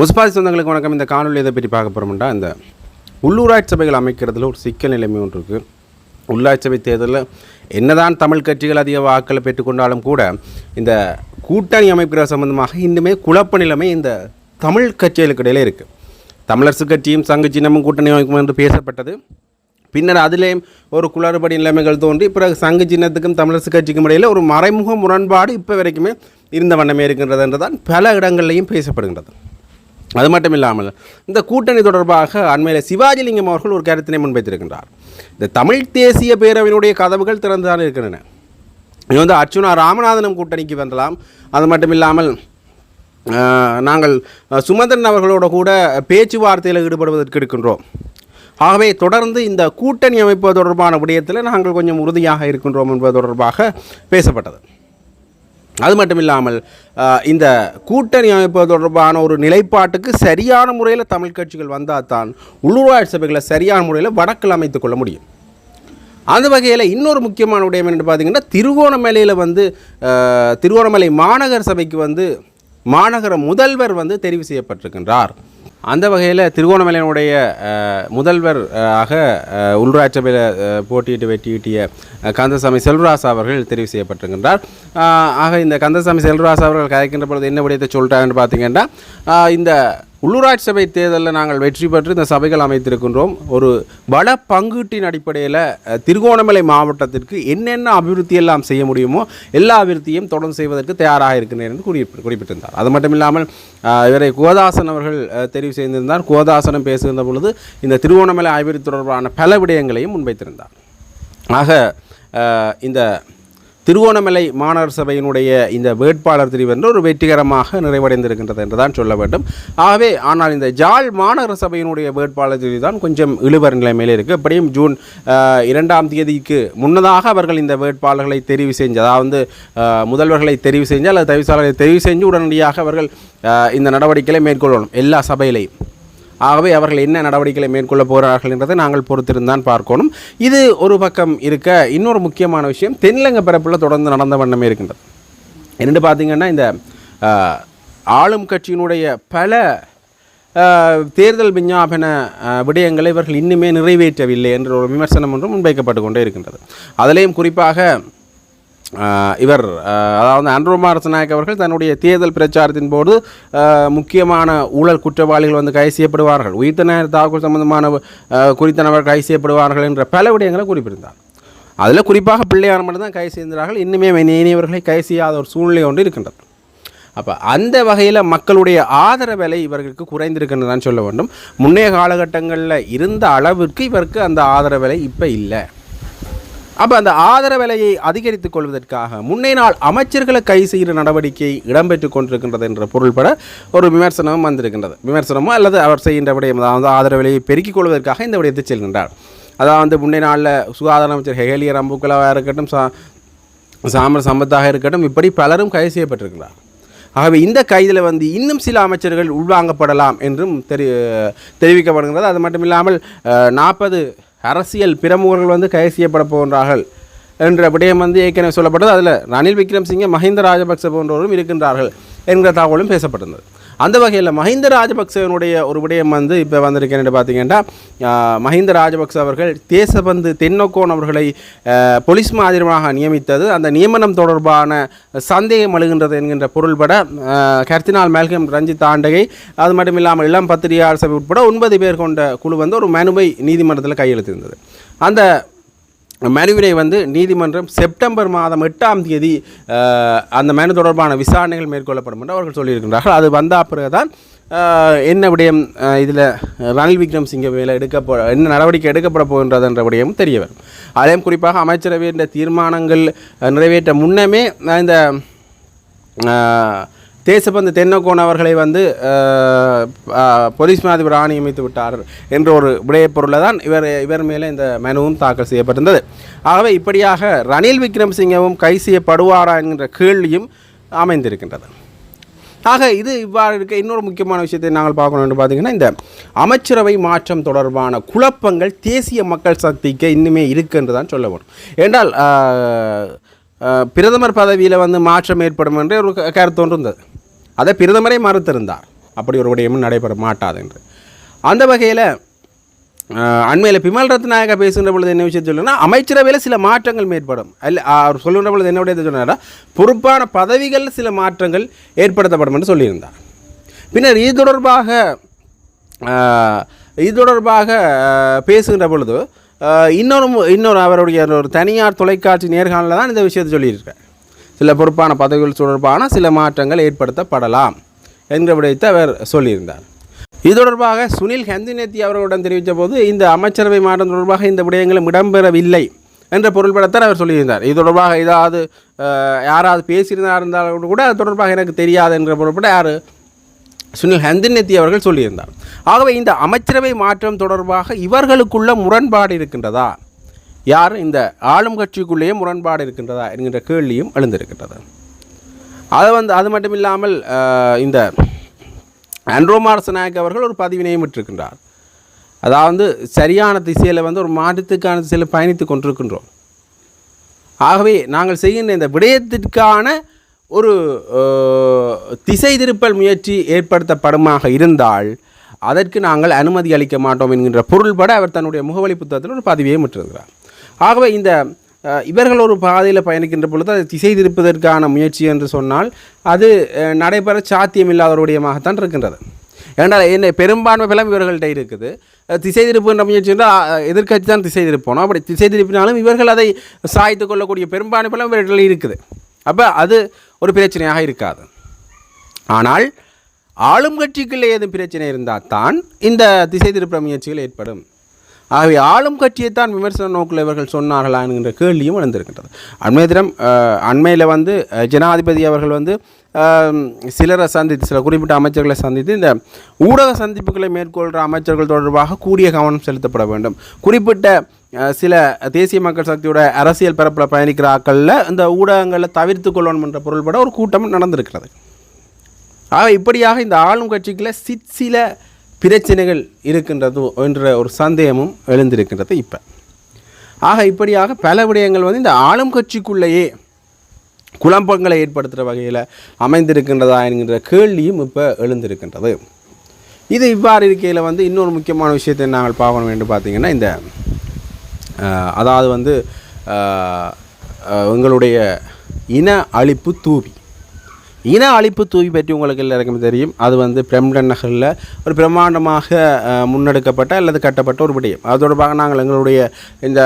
முஸ்பாதி சொந்தங்களுக்கு வணக்கம். இந்த காணொலி எதை பற்றி பார்க்க போகிறோம்னா இந்த உள்ளூராட்சி சபைகள் அமைக்கிறதுல ஒரு சிக்கல் நிலைமை ஒன்று இருக்குது உள்ளாட்சி சபை தேர்தலில் என்னதான் தமிழ் கட்சிகள் அதிக வாக்களை பெற்றுக்கொண்டாலும் கூட இந்த கூட்டணி அமைப்புகள் சம்பந்தமாக இன்னுமே குழப்ப நிலைமை இந்த தமிழ் கட்சிகளுக்கு இடையில இருக்குது தமிழரசு கட்சியும் சங்க சின்னமும் கூட்டணி அமைக்கும் என்று பேசப்பட்டது. பின்னர் அதிலேயும் ஒரு குளறுபடி நிலைமைகள் தோன்றி பிறகு சங்கு சின்னத்துக்கும் தமிழரசு கட்சிக்கும் இடையில் ஒரு மறைமுக முரண்பாடு இப்போ வரைக்குமே இருந்த வண்ணமே இருக்கின்றது என்றுதான் பல இடங்கள்லையும் பேசப்படுகின்றது. அது மட்டும் இல்லாமல் இந்த கூட்டணி தொடர்பாக அண்மையில் சிவாஜிலிங்கம் அவர்கள் ஒரு கருத்தினை முன்வைத்திருக்கின்றார். இந்த தமிழ் தேசிய பேரவையினுடைய கதவுகள் திறந்துதான் இருக்கின்றன. இது வந்து அர்ச்சுனா ராமநாதனம் கூட்டணிக்கு வந்தலாம். அது மட்டும் இல்லாமல் நாங்கள் சுமந்திரன் அவர்களோட கூட பேச்சுவார்த்தையில் ஈடுபடுவதற்கு இருக்கின்றோம். ஆகவே தொடர்ந்து இந்த கூட்டணி அமைப்பு தொடர்பான விடயத்தில் நாங்கள் கொஞ்சம் உறுதியாக இருக்கின்றோம் என்பது தொடர்பாக பேசப்பட்டது. அது மட்டும் இல்லாமல் இந்த கூட்டணி அமைப்பு தொடர்பான ஒரு நிலைப்பாட்டுக்கு சரியான முறையில் தமிழ் கட்சிகள் வந்தால் தான் உள்ளூராட்சி சபைகளை சரியான முறையில் வடக்கில் அமைத்து கொள்ள முடியும். அந்த வகையில் இன்னொரு முக்கியமான விடயம் என்னென்னு பார்த்தீங்கன்னா திருவோணமலையில் வந்து திருகோணமலை திருவோணமலை மாநகர சபைக்கு வந்து மாநகர முதல்வர் வந்து தெரிவு செய்யப்பட்டிருக்கின்றார். அந்த வகையில் திருகோணமலையினுடைய முதல்வர் ஆக ஆஹ், உள்ளூராட்சி சபையில் போட்டியிட்டு வெட்டியிட்டிய கந்தசாமி செல்வராசா அவர்கள் தெரிவு செய்யப்பட்டிருக்கின்றார். ஆக இந்த கந்தசாமி செல்வராசா அவர்கள் கதைக்கின்ற பொழுது என்ன விடயத்தை சொல்கிறாங்கன்னு பார்த்தீங்கன்னா இந்த உள்ளூராட்சி சபை தேர்தலில் நாங்கள் வெற்றி பெற்று இந்த சபைகள் அமைத்திருக்கின்றோம். ஒரு வள பங்கீட்டின் அடிப்படையில் திருகோணமலை மாவட்டத்திற்கு என்னென்ன அபிவிருத்தி எல்லாம் செய்ய முடியுமோ எல்லா அபிவிருத்தியும் தொடர்ந்து செய்வதற்கு தயாராக இருக்கின்றேன் என்று குறி குறிப்பிட்டிருந்தார். அது மட்டும் இல்லாமல் இவரை கோதாசன் அவர்கள் தெரிவு செய்திருந்தார். கோதாசனம் பேசுகின்ற பொழுது இந்த திருகோணமலை அபிவிருத்தி தொடர்பான பல விடயங்களையும் முன்வைத்திருந்தார். ஆக இந்த திருவோணமலை மாநகர சபையினுடைய இந்த வேட்பாளர் தெரிவு என்று ஒரு வெற்றிகரமாக நிறைவடைந்திருக்கின்றது என்று தான் சொல்ல வேண்டும். ஆகவே ஆனால் இந்த ஜாழ் மாநகர சபையினுடைய வேட்பாளர் தெரிவு தான் கொஞ்சம் இழுவர் நிலைமையில் இருக்குது எப்படியும் ஜூன் இரண்டாம் தேதிக்கு முன்னதாக அவர்கள் இந்த வேட்பாளர்களை தெரிவு செஞ்சு அதாவது முதல்வர்களை தெரிவு செஞ்சு அல்லது தவிசாளர்களை தெரிவு செஞ்சு உடனடியாக அவர்கள் இந்த நடவடிக்கைகளை மேற்கொள்ளணும். எல்லா சபையிலையும். ஆகவே அவர்கள் என்ன நடவடிக்கைகளை மேற்கொள்ள போகிறார்கள் என்றதை நாங்கள் பொறுத்திருந்தான் பார்க்கணும். இது ஒரு பக்கம் இருக்க இன்னொரு முக்கியமான விஷயம் தென்னிலங்க பரப்பில் தொடர்ந்து நடந்த வண்ணமே இருக்கின்றது. என்னென்னு பார்த்தீங்கன்னா இந்த ஆளும் கட்சியினுடைய பல தேர்தல் விஞ்ஞாபன விடயங்களை இவர்கள் இன்னுமே நிறைவேற்றவில்லை என்ற ஒரு விமர்சனம் ஒன்றும் முன்வைக்கப்பட்டு கொண்டே இருக்கின்றது. அதிலேயும் குறிப்பாக இவர் அதாவது அன்ரோமா நாயக் அவர்கள் தன்னுடைய தேர்தல் பிரச்சாரத்தின் போது முக்கியமான ஊழல் குற்றவாளிகள் வந்து கைது செய்யப்படுவார்கள். உயிர்த்த தாக்குதல் சம்பந்தமான குறித்த நபர் கைது செய்யப்படுவார்கள் என்ற பல விடயங்களை குறிப்பிட்டிருந்தார். அதில் குறிப்பாக பிள்ளையார் மட்டும்தான் கைது செய்திருந்தார்கள். இன்னுமே இனியவர்களை கைது செய்யாத ஒரு சூழ்நிலை ஒன்று இருக்கின்றது. அப்போ அந்த வகையில் மக்களுடைய ஆதரவிலை இவர்களுக்கு குறைந்திருக்குன்னு தான் சொல்ல வேண்டும். முன்னைய காலகட்டங்களில் இருந்த அளவிற்கு இவருக்கு அந்த ஆதரவிலை இப்போ இல்லை. அப்போ அந்த ஆதரவலையை அதிகரித்துக் கொள்வதற்காக முன்னே நாள் அமைச்சர்களை கை செய்கிற நடவடிக்கை இடம்பெற்று கொண்டிருக்கின்றது என்ற பொருள்பட ஒரு விமர்சனமும் வந்திருக்கின்றது. விமர்சனமோ அல்லது அவர் செய்கின்ற விடயம் அதாவது ஆதரவலையை பெருக்கிக் கொள்வதற்காக இந்த விடயத்தை செல்கின்றார். அதாவது முன்னே நாளில் சுகாதார அமைச்சர் ஹெகலியர் அம்புக்கலாவாக இருக்கட்டும் சா சாமர் சம்பத்தாக இருக்கட்டும் இப்படி பலரும் கைது செய்யப்பட்டிருக்கிறார். ஆகவே இந்த கைதில் வந்து இன்னும் சில அமைச்சர்கள் உள்வாங்கப்படலாம் என்றும் தெரி தெரிவிக்கப்படுகிறது அது மட்டும் இல்லாமல் நாற்பது அரசியல் பிரமுகர்கள் வந்து கைது செய்யப்பட போகின்றார்கள் என்ற விடயம் வந்து ஏற்கனவே சொல்லப்பட்டது. அதில் ரணில் விக்ரம்சிங்கே மஹிந்த ராஜபக்ச போன்றவரும் இருக்கின்றார்கள் என்கிற தகவலும் பேசப்பட்டிருந்தது. அந்த வகையில் மஹிந்த ராஜபக்சவனுடைய ஒரு விடயம் வந்து இப்போ வந்திருக்கேன்னு பார்த்தீங்கன்னா மஹிந்த ராஜபக்ச அவர்கள் தேசபந்து தென்னோக்கோன் அவர்களை போலீஸ் மாதிரியாக நியமித்தது. அந்த நியமனம் தொடர்பான சந்தேகம் அழுகின்றது என்கின்ற பொருள்பட கர்த்தினால் கர்தினால் மேல்கம் ரஞ்சித் ஆண்டகை அது மட்டும் இல்லாமல் இளம் பத்திரிகையாளர் சபை உட்பட ஒன்பது பேர் கொண்ட குழு வந்து ஒரு மனுவை நீதிமன்றத்தில் கையெழுத்திருந்தது. அந்த மனுவினை வந்து நீதிமன்றம் செப்டம்பர் மாதம் எட்டாம் தேதி அந்த மனு தொடர்பான விசாரணைகள் மேற்கொள்ளப்படும் என்று அவர்கள் சொல்லியிருக்கின்றார்கள். அது வந்த பிறகுதான் என்ன விடயம் இதில் ரணில் விக்ரம் சிங்க மேலே எடுக்கப்போ என்ன நடவடிக்கை எடுக்கப்பட போகின்றது என்ற விடயமும் தெரிய வரும். அதையும் குறிப்பாக அமைச்சரவையின் தீர்மானங்கள் நிறைவேற்ற முன்னமே இந்த தேசபந்து தென்னகோன் அவர்களை வந்து அஹ், போலீஸ் மாதிபர் ஆணை அமைத்து விட்டார் என்ற ஒரு விடயப்பொருளை தான் இவர் இவர் மேலே இந்த மனுவும் தாக்கல் செய்யப்பட்டிருந்தது. ஆகவே இப்படியாக ரணில் விக்ரம்சிங்கவும் கை செய்யப்படுவாரா என்கின்ற கேள்வியும் அமைந்திருக்கின்றது. ஆக இது இவ்வாறு இருக்க இன்னொரு முக்கியமான விஷயத்தை நாங்கள் பார்க்கணும்னு பார்த்தீங்கன்னா இந்த அமைச்சரவை மாற்றம் தொடர்பான குழப்பங்கள் தேசிய மக்கள் சக்திக்கு இன்னுமே இருக்குன்னு தான் சொல்ல வேண்டும் என்றால் பிரதமர் பதவியில் வந்து மாற்றம் ஏற்படும் என்று ஒரு க- கருத்து இருந்தது. அதை பிரதமரே மறுத்திருந்தார். அப்படி ஒரு விடயமும் நடைபெற மாட்டாது என்று. அந்த வகையில் அண்மையில் பிமல் ரத்நாயகா பேசுகின்ற பொழுது என்ன விஷயம் சொல்லுன்னா அமைச்சரவையில் சில மாற்றங்கள் ஏற்படும் அல்ல அவர் சொல்லுகின்ற பொழுது என்ன விடயத்தை சொன்னாரா பொறுப்பான பதவிகள் சில மாற்றங்கள் ஏற்படுத்தப்படும் என்று சொல்லியிருந்தார். பின்னர் இது தொடர்பாக இது தொடர்பாக பேசுகின்ற பொழுது இன்னொரு இன்னொரு அவருடைய ஒரு தனியார் தொலைக்காட்சி நேர்காணலில் தான் இந்த விஷயத்தை சொல்லியிருக்கார். சில பொறுப்பான பதவிகள் தொடர்பான சில மாற்றங்கள் ஏற்படுத்தப்படலாம் என்கிற விடயத்தை அவர் சொல்லியிருந்தார். இது தொடர்பாக சுனில் ஹந்தினேத்தி அவர்களுடன் தெரிவித்த போது இந்த அமைச்சரவை மாற்றம் தொடர்பாக இந்த விடயங்களும் இடம்பெறவில்லை என்ற பொருள்படத்தான் அவர் சொல்லியிருந்தார். இது தொடர்பாக ஏதாவது யாராவது பேசியிருந்தார் இருந்தாலும் கூட அது தொடர்பாக எனக்கு தெரியாது என்ற பொருள்பட யார்? சுனில் ஹந்தினேத்தி அவர்கள் சொல்லியிருந்தார். ஆகவே இந்த அமைச்சரவை மாற்றம் தொடர்பாக இவர்களுக்குள்ள முரண்பாடு இருக்கின்றதா? யார்? இந்த ஆளும் கட்சிக்குள்ளேயே முரண்பாடு இருக்கின்றதா என்கின்ற கேள்வியும் எழுந்திருக்கின்றது. அது வந்து அது மட்டும் இல்லாமல் இந்த அன்ரோமாரச நாயக் அவர்கள் ஒரு பதிவினையும் விட்டிருக்கின்றார். அதாவது சரியான திசையில் வந்து ஒரு மாற்றத்துக்கான திசையில் பயணித்து கொண்டிருக்கின்றோம். ஆகவே நாங்கள் செய்கின்ற இந்த விடயத்திற்கான ஒரு திசை திருப்பல் முயற்சி ஏற்படுத்தப்படுமாக இருந்தால் அதற்கு நாங்கள் அனுமதி அளிக்க மாட்டோம் என்கின்ற பொருள்பட அவர் தன்னுடைய முகவலி புத்தகத்தில் ஒரு பதிவியை விட்டிருக்கிறார். ஆகவே இந்த இவர்கள் ஒரு பாதையில் பயணிக்கின்ற பொழுது அதை திசை திருப்பதற்கான முயற்சி என்று சொன்னால் அது நடைபெற சாத்தியமில்லாத ஒரு விடயமாகத்தான் இருக்கின்றது. ஏன்னா என்ன பெரும்பான்மை பலம் இவர்கள்ட்ட இருக்குது. திசை திருப்புன்ற முயற்சி என்றால் எதிர்க்கட்சி தான் திசை திருப்பணும் அப்படி திசை திருப்பினாலும் இவர்கள் அதை சாய்த்து கொள்ளக்கூடிய பெரும்பான்மை பலம் இவர்கள் இருக்குது. அப்போ அது ஒரு பிரச்சனையாக இருக்காது. ஆனால் ஆளும் கட்சிக்குள்ளே ஏதும் பிரச்சனை இருந்தால் தான் இந்த திசை திருப்புற முயற்சிகள் ஏற்படும். ஆகவே ஆளும் கட்சியைத்தான் விமர்சன நோக்கில் இவர்கள் சொன்னார்களா என்கின்ற கேள்வியும் எழுந்திருக்கின்றது. அண்மைய தினம் அண்மையில் வந்து ஜனாதிபதி அவர்கள் வந்து சிலரை சந்தித்து சில குறிப்பிட்ட அமைச்சர்களை சந்தித்து இந்த ஊடக சந்திப்புகளை மேற்கொள்கிற அமைச்சர்கள் தொடர்பாக கூடிய கவனம் செலுத்தப்பட வேண்டும். குறிப்பிட்ட சில தேசிய மக்கள் சக்தியோட அரசியல் பரப்பில் பயணிக்கிற ஆக்களில் இந்த ஊடகங்களை தவிர்த்து கொள்ளணும் என்ற பொருள்பட ஒரு கூட்டம் நடந்திருக்கிறது. ஆக இப்படியாக இந்த ஆளும் கட்சிக்குள்ள சிற்சில பிரச்சனைகள் இருக்கின்றது என்ற ஒரு சந்தேகமும் எழுந்திருக்கின்றது இப்போ. ஆக இப்படியாக பல விடயங்கள் வந்து இந்த ஆளும் கட்சிக்குள்ளேயே குழப்பங்களை ஏற்படுத்துகிற வகையில் அமைந்திருக்கின்றதா என்கின்ற கேள்வியும் இப்போ எழுந்திருக்கின்றது. இது இவ்வாறு இருக்கையில் வந்து இன்னொரு முக்கியமான விஷயத்தை நாங்கள் பார்க்கணும் என்று பார்த்திங்கன்னா இந்த அதாவது வந்து உங்களுடைய எங்களுடைய இன அழிப்பு தூவி. இன அழிப்பு தூவி பற்றி உங்களுக்கு எல்லாருக்குமே தெரியும். அது வந்து பிரம்டன் நகரில் ஒரு பிரம்மாண்டமாக முன்னெடுக்கப்பட்ட அல்லது கட்டப்பட்ட ஒரு விடயம். அது தொடர்பாக நாங்கள் எங்களுடைய இந்த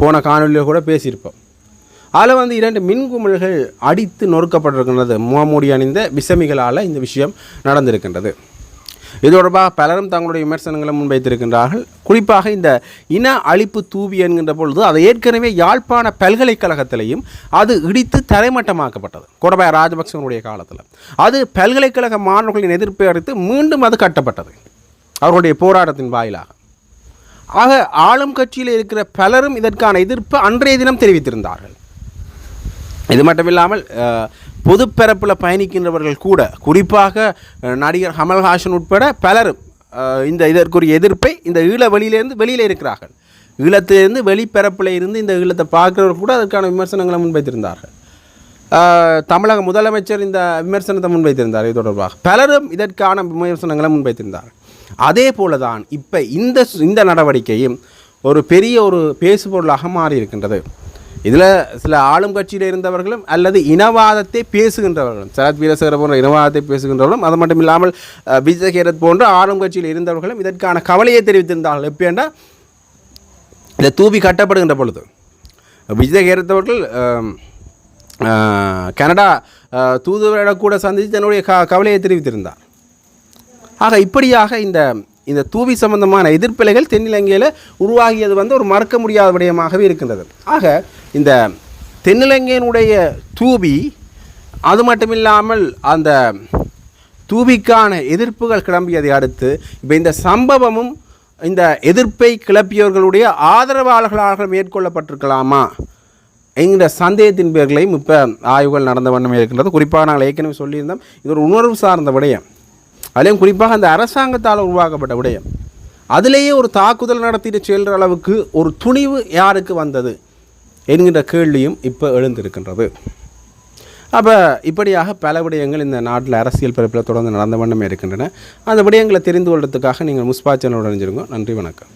போன காணொலியில் கூட பேசியிருப்போம். அதில் வந்து இரண்டு மின்குமிழ்கள் அடித்து நொறுக்கப்பட்டிருக்கின்றது. முகமூடி அணிந்த விசமிகளால் இந்த விஷயம் நடந்திருக்கின்றது. இது தொடர்பாக பலரும் தங்களுடைய விமர்சனங்களை முன்வைத்திருக்கின்றார்கள். குறிப்பாக இந்த இன அழிப்பு தூவி என்கின்ற பொழுது அது ஏற்கனவே யாழ்ப்பாண பல்கலைக்கழகத்திலையும் அது இடித்து தரைமட்டமாக்கப்பட்டது. கோடபாய ராஜபக்சவனுடைய காலத்தில். அது பல்கலைக்கழக மாணவர்களின் எதிர்ப்பை அடுத்து மீண்டும் அது கட்டப்பட்டது. அவர்களுடைய போராட்டத்தின் வாயிலாக. ஆக ஆளும் கட்சியில் இருக்கிற பலரும் இதற்கான எதிர்ப்பு அன்றைய தினம் தெரிவித்திருந்தார்கள். இது மட்டும் இல்லாமல் பொதுப்பரப்பில் பயணிக்கின்றவர்கள் கூட குறிப்பாக நடிகர் கமல்ஹாசன் உட்பட பலரும் இந்த இதற்குரிய எதிர்ப்பை இந்த ஈழ வெளியிலேருந்து வெளியில் இருக்கிறார்கள். ஈழத்திலிருந்து வெளிப்பரப்பில் இருந்து இந்த ஈழத்தை பார்க்குறவர் கூட அதற்கான விமர்சனங்களை முன்வைத்திருந்தார்கள். தமிழக முதலமைச்சர் இந்த விமர்சனத்தை முன்வைத்திருந்தார் இது தொடர்பாக. பலரும் இதற்கான விமர்சனங்களை முன்வைத்திருந்தார் அதே போல தான் இப்போ இந்த இந்த நடவடிக்கையும் ஒரு பெரிய ஒரு பேசுபொருளாக மாறி இருக்கின்றது இதில் சில ஆளும் கட்சியில் இருந்தவர்களும் அல்லது இனவாதத்தை பேசுகின்றவர்களும் சரத் வீரசேகர போன்ற இனவாதத்தை பேசுகின்றவர்களும் அது மட்டும் இல்லாமல் விஜயகேரத் விஜய் போன்ற ஆளும் கட்சியில் இருந்தவர்களும் இதற்கான கவலையை தெரிவித்திருந்தார்கள். எப்படின்னா இந்த தூவி கட்டப்படுகின்ற பொழுது விஜய் அவர்கள் கனடா தூதுவரிடம் கூட சந்தித்து தன்னுடைய க கவலையை தெரிவித்திருந்தார். ஆக இப்படியாக இந்த இந்த தூவி சம்பந்தமான எதிர்ப்பிலைகள் தென்னிலங்கையில் உருவாகியது வந்து ஒரு மறக்க முடியாத விடயமாகவே இருக்கின்றது. ஆக இந்த தென்னிலங்கையினுடைய தூவி அது மட்டும் இல்லாமல் அந்த தூவிக்கான எதிர்ப்புகள் கிளம்பியதை அடுத்து இப்போ இந்த சம்பவமும் இந்த எதிர்ப்பை கிளப்பியவர்களுடைய ஆதரவாளர்களாக மேற்கொள்ளப்பட்டிருக்கலாமா என்கிற சந்தேகத்தின் பேர்களையும் இப்போ ஆய்வுகள் நடந்த வண்ணமே இருக்கின்றது. குறிப்பாக நாங்கள் ஏற்கனவே சொல்லியிருந்தோம் இது ஒரு உணர்வு சார்ந்த விடயம். அதுலேயும் குறிப்பாக அந்த அரசாங்கத்தால் உருவாக்கப்பட்ட விடயம் அதிலேயே ஒரு தாக்குதல் நடத்திட்டு செல்கிற அளவுக்கு ஒரு துணிவு யாருக்கு வந்தது என்கின்ற கேள்வியும் இப்போ எழுந்திருக்கின்றது. அப்போ இப்படியாக பல விடயங்கள் இந்த நாட்டில் அரசியல் பிறப்பில் தொடர்ந்து நடந்த வண்ணமே இருக்கின்றன. அந்த விடயங்களை தெரிந்து கொள்றதுக்காக நீங்கள் முஸ்பா சேனலோட இணைஞ்சிருங்க நன்றி வணக்கம்.